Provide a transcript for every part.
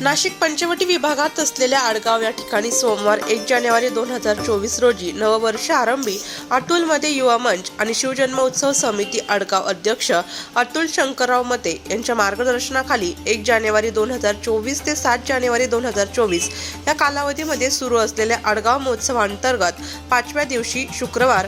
नाशिक पंचवटी विभागात असलेल्या आडगाव या ठिकाणी सोमवार एक जानेवारी दोन हजार चोवीस रोजी नववर्ष आरंभी अतुलमध्ये युवा मंच आणि शिवजन्म उत्सव समिती आडगाव अध्यक्ष अतुल शंकरराव मते यांच्या मार्गदर्शनाखाली एक जानेवारी दोन हजार चोवीस ते सात जानेवारी दोन हजार चोवीस या कालावधीमध्ये सुरू असलेल्या आडगाव महोत्सवांतर्गत पाचव्या दिवशी शुक्रवार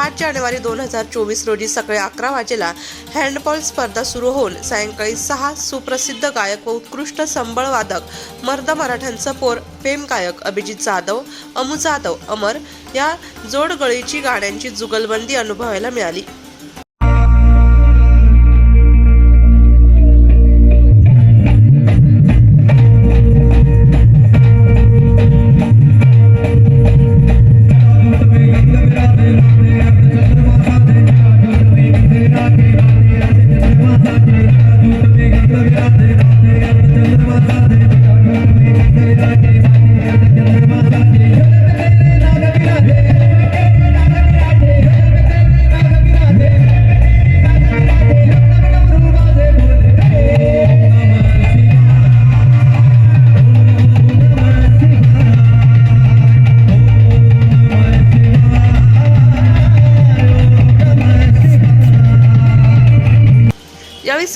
पाच जानेवारी दोन हजार चोवीस रोजी सकाळी अकरा वाजेला हँडबॉल स्पर्धा सुरू होऊन सायंकाळी सहा सुप्रसिद्ध गायक व उत्कृष्ट संबळ वादक मर्द मराठ्यांचं पोर प्रेम गायक अभिजित जाधव अमू जाधव अमर या जोडगळीची गाण्यांची जुगलबंदी अनुभवायला मिळाली.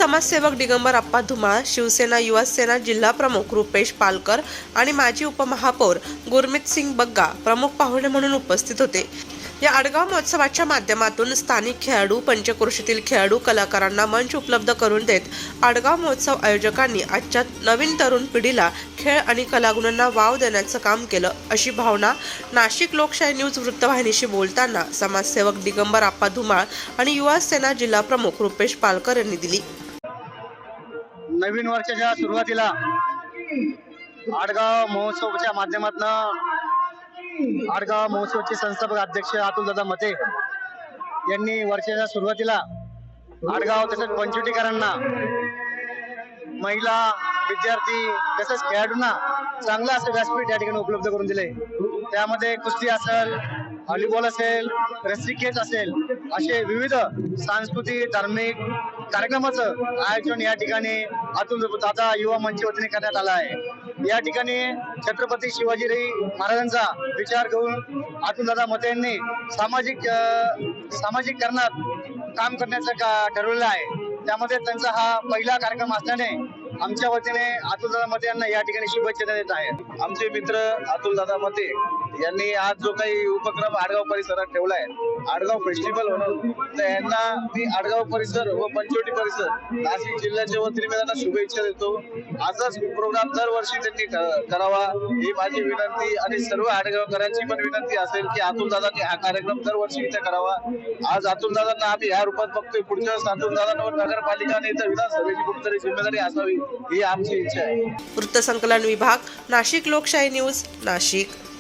समाजसेवक दिगंबर आप्पा धुमाळ शिवसेना युवासेना जिल्हा प्रमुख रुपेश पालकर आणि माजी उपमहापौर गुरमीत सिंग बग्गा प्रमुख पाहुणे म्हणून उपस्थित होते. या आडगाव महोत्सवाच्या माध्यमातून स्थानिक खेळाडू पंचक्रोशीतील खेळाडू कलाकारांना मंच उपलब्ध करून देत आडगाव महोत्सव आयोजकांनी आजच्या नवीन तरुण पिढीला खेळ आणि कलागुणांना वाव देण्याचं काम केलं अशी भावना नाशिक लोकशाही न्यूज वृत्तवाहिनीशी बोलताना समाजसेवक दिगंबर आप्पा धुमाळ आणि युवा सेना जिल्हा प्रमुख रुपेश पालकर यांनी दिली. नवीन वर्षाच्या सुरुवातीला आडगाव महोत्सवच्या माध्यमातून आडगाव महोत्सवचे संस्थापक अध्यक्ष अतुलदादा मते यांनी वर्षाच्या सुरुवातीला आडगाव तसेच पंचवटीकरांना महिला विद्यार्थी तसेच खेळाडूंना चांगलं असं व्यासपीठ या ठिकाणी उपलब्ध करून दिले त्यामध्ये कुस्ती असेल व्हॉलीबॉल असेल रस्सी असेल असे विविध सांस्कृतिक धार्मिक कार्यक्रमाचं आयोजन या ठिकाणी अतुल दादा युवा मंच वतीने करण्यात आलं आहे. या ठिकाणी छत्रपती शिवाजी महाराजांचा विचार करून अतुल दादा मते यांनी सामाजिक सामाजिक करणात काम करण्याचं का ठरवलेलं आहे. त्यामध्ये त्यांचा हा पहिला कार्यक्रम असल्याने आमच्या वतीने अतुल दादा मते यांना या ठिकाणी शुभेच्छा देत आहे. आमचे मित्र अतुल दादा मते यांनी आज जो काही उपक्रम आडगाव परिसरात ठेवला आहे आडगाव फेस्टिवल म्हणून तर यांना मी आडगाव परिसर व पंचवटी परिसर नाशिक जिल्ह्याच्या वतीने मी त्यांना शुभेच्छा देतो. असाच प्रोग्राम दरवर्षी त्यांनी करावा ही माझी विनंती आणि सर्व आडगावकरांची पण विनंती असेल की अतुल दादांनी हा कार्यक्रम दरवर्षी इथे करावा. आज अतुल दादांना आम्ही ह्या रूपात बघतोय. पुढच्या वेळेस अतुल दादांवर नगरपालिका आणि इथं विधानसभेची कुठेतरी जिम्मेदारी असावी. ही आमची इच्छा आहे. वृत्तसंकलन विभाग नाशिक लोकशाही न्यूज नाशिक.